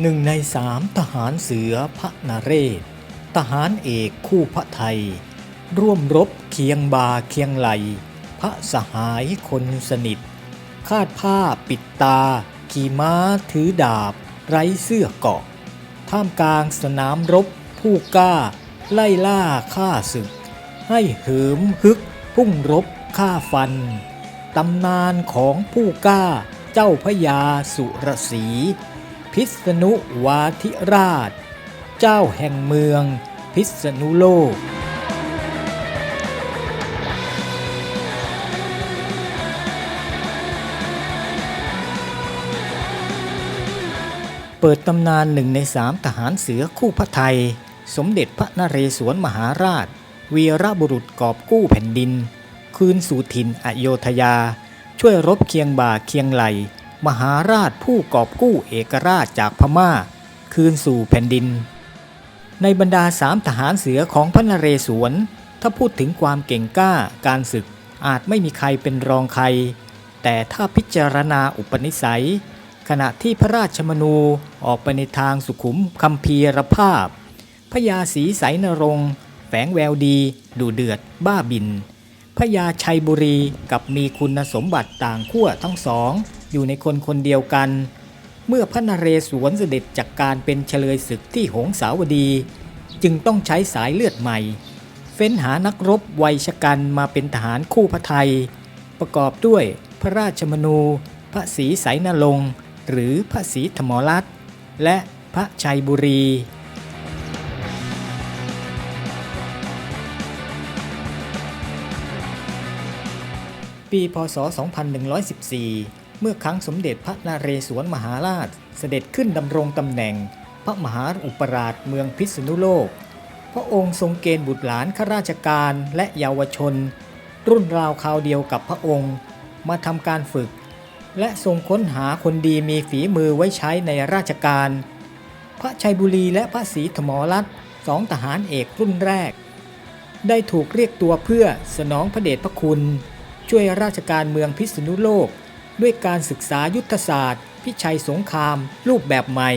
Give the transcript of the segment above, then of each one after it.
หนึ่งในสามทหารเสือพระนเรศ ทหารเอกคู่พระไทย ร่วมรบเคียงบาเคียงไหล พระสหายคนสนิท คาดผ้าปิดตา ขี่ม้าถือดาบ ไร้เสื้อเกาะ ท่ามกลางสนามรบผู้กล้า ไล่ล่าฆ่าศึก ให้เหิมฮึก พุ่งรบฆ่าฟัน ตำนานของผู้กล้าเจ้าพระยาสุรศี พิษณุวาธิราช เจ้าแห่งเมือง พิษณุโลก เปิดตำนานหนึ่งในสามทหารเสือคู่พระไทย สมเด็จพระนเรศวรมหาราช วีรบุรุษกอบกู้แผ่นดิน คืนสู่ถิ่นอโยธยา ช่วยรบเคียงบ่าเคียงไหล มหาราชผู้กอบกู้เอกราชจากพม่า คืนสู่แผ่นดิน ในบรรดาสามทหารเสือของพระนเรศวร ถ้าพูดถึงความเก่งกล้าการศึกอาจไม่มีใครเป็นรองใคร แต่ถ้าพิจารณาอุปนิสัย ขณะที่พระราชมนูออกไปในทางสุขุมคัมภีรภาพพญาศรีใสนรงแฝงแววดี ดูเดือด บ้าบินพญาชัยบุรีกับมีคุณสมบัติต่างขั้วทั้งสอง อยู่ในคนคนเดียวกัน เมื่อพระนเรศวรเสด็จจากการเป็นเฉลยศึกที่หงสาวดี จึงต้องใช้สายเลือดใหม่ เฟ้นหานักรบวัยชกันมาเป็นทหารคู่พระไทย ประกอบด้วยพระราชมนู พระศรีไสนรงค์หรือพระศรีธรรมรัตน์และพระชัยบุรีปีพศ 2114 เมื่อครั้งสมเด็จพระนเรศวรมหาราช เสด็จขึ้นดำรงตำแหน่ง พระมหาอุปราชเมืองพิษณุโลก พระองค์ทรงเกณฑ์บุตรหลานข้าราชการและเยาวชน รุ่นราวคราวเดียวกับพระองค์มาทำการฝึก และทรงค้นหาคนดีมีฝีมือไว้ใช้ในราชการ พระชัยบุรีและพระศรีธมรัตน์สองทหารเอกรุ่นแรก ได้ถูกเรียกตัวเพื่อสนองพระเดชพระคุณ ช่วยราชการเมืองพิษณุโลก ด้วยการศึกษายุทธศาสตร์ พิชัยสงคราม รูปแบบใหม่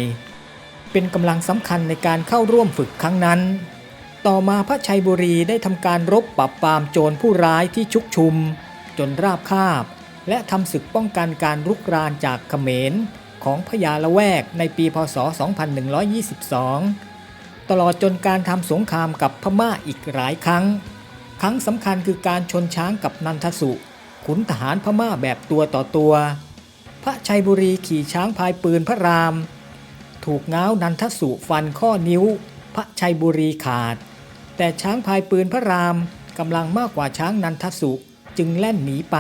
เป็นกำลังสำคัญในการเข้าร่วมฝึกครั้งนั้น ต่อมาพระชัยบุรีได้ทำการรบปราบปรามโจรผู้ร้ายที่ชุกชุม จนราบคาบ และทำศึกป้องกันการรุกรานจากเขมรของพญาละแวกในปีพศ 2122 ตลอดจนการทำสงครามกับพม่าอีกหลายครั้ง ครั้งสำคัญคือการชนช้างกับนันทสุ ขุนทหารพม่าแบบตัวต่อตัว พระชัยบุรีขี่ช้างพายปืนพระราม ถูกง้าวนันทสุฟันข้อนิ้ว พระชัยบุรีขาด แต่ช้างพายปืนพระรามกำลังมากกว่าช้างนันทสุจึงแล่นหนีไป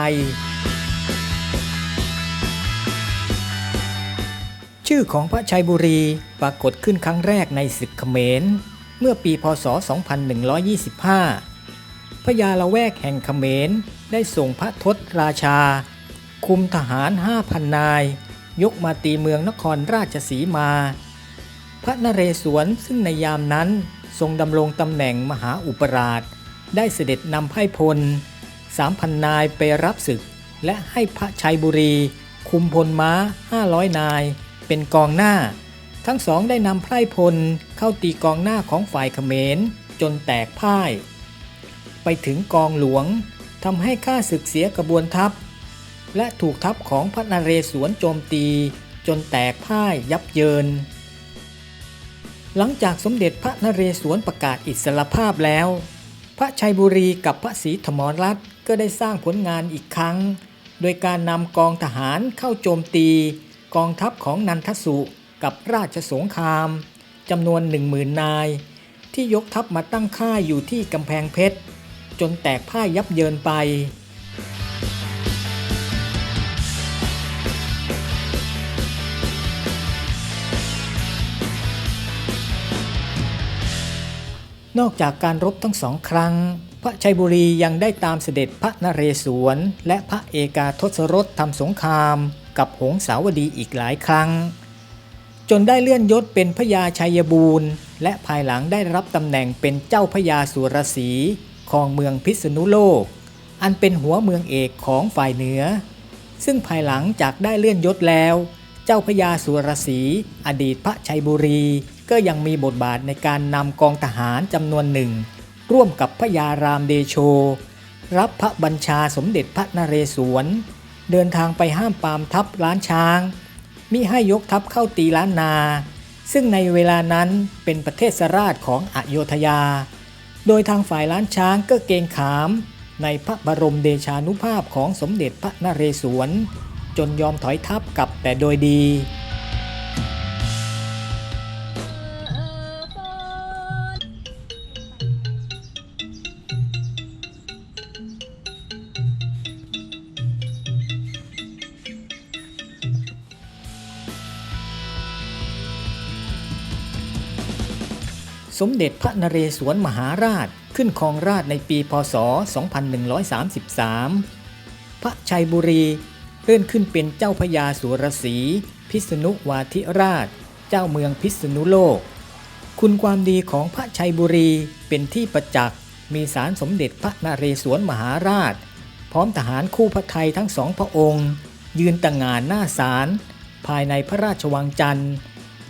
ชื่อของพระชัยบุรีปรากฏขึ้นครั้งแรกในศึกเขมร เมื่อปีพศ 2125 พญาละแวกแห่งเขมรได้ส่งพระทศราชา คุมทหาร 5,000 นาย ยกมาตีเมืองนครราชสีมา พระนเรศวรซึ่งในยามนั้นทรงดำรงตำแหน่งมหาอุปราช ได้เสด็จนำไพ่พล 3,000 นายไปรับศึก และให้พระชัยบุรี คุมพลม้า 500 นาย เป็นกองหน้า ทั้งสองได้นำไพร่พลเข้าตีกองหน้าของฝ่ายเขมรจนแตกพ่าย ไปถึงกองหลวงทำให้ข้าศึกเสียกระบวนทัพ และถูกทัพของพระนเรศวรโจมตีจนแตกพ่ายยับเยิน หลังจากสมเด็จพระนเรศวรประกาศอิสรภาพแล้ว พระชัยบุรีกับพระศรีธมรัตน์ก็ได้สร้างผลงานอีกครั้ง โดยการนำกองทหารเข้าโจมตี กองทัพของนันทสุกับราชสงครามจำนวนหนึ่งหมื่นนาย ที่ยกทัพมาตั้งค่ายอยู่ที่กำแพงเพชร จนแตกพ่ายยับเยินไปนอกจากการรบทั้งสองครั้ง พระชัยบุรียังได้ตามเสด็จพระนเรศวร และพระเอกาทศรสทำสงคราม กับหงสาวดีอีกหลายครั้ง จนได้เลื่อนยศเป็นพระยาชัยบูรณ์ และภายหลังได้รับตำแหน่งเป็นเจ้าพระยาสุรสี ศรีของเมืองพิษณุโลก อันเป็นหัวเมืองเอกของฝ่ายเหนือ ซึ่งภายหลังจากได้เลื่อนยศแล้ว เจ้าพระยาสุรศรีอดีตพระชัยบุรี ก็ยังมีบทบาทในการนำกองทหารจำนวนหนึ่ง ร่วมกับพระยารามเดโช รับพระบัญชาสมเด็จพระนเรศวร เดินทางไปห้ามปามทัพล้านช้าง มิให้ยกทัพเข้าตีล้านนาซึ่งในเวลานั้นเป็นประเทศราชของอโยธยา โดยทางฝ่ายล้านช้างก็เกงขาม ในพระบรมเดชานุภาพของสมเด็จพระนเรศวร จนยอมถอยทัพกลับแต่โดยดี สมเด็จพระนเรศวรมหาราชขึ้นครองราชในปีพศ 2133 พระชัยบุรีเลื่อนขึ้นเป็นเจ้าพระยาสุรศีพิษณุวาธิราช เจ้าเมืองพิษณุโลก คุณความดีของพระชัยบุรีเป็นที่ประจักษ์มีสารสมเด็จพระนเรศวรมหาราช พร้อมทหารคู่พระไทยทั้งสองพระองค์ ยืนต่างงานหน้าศาลภายในพระราชวังจันทร์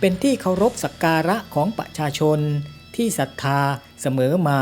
เป็นที่เคารพสักการะของประชาชน ที่ศรัทธาเสมอมา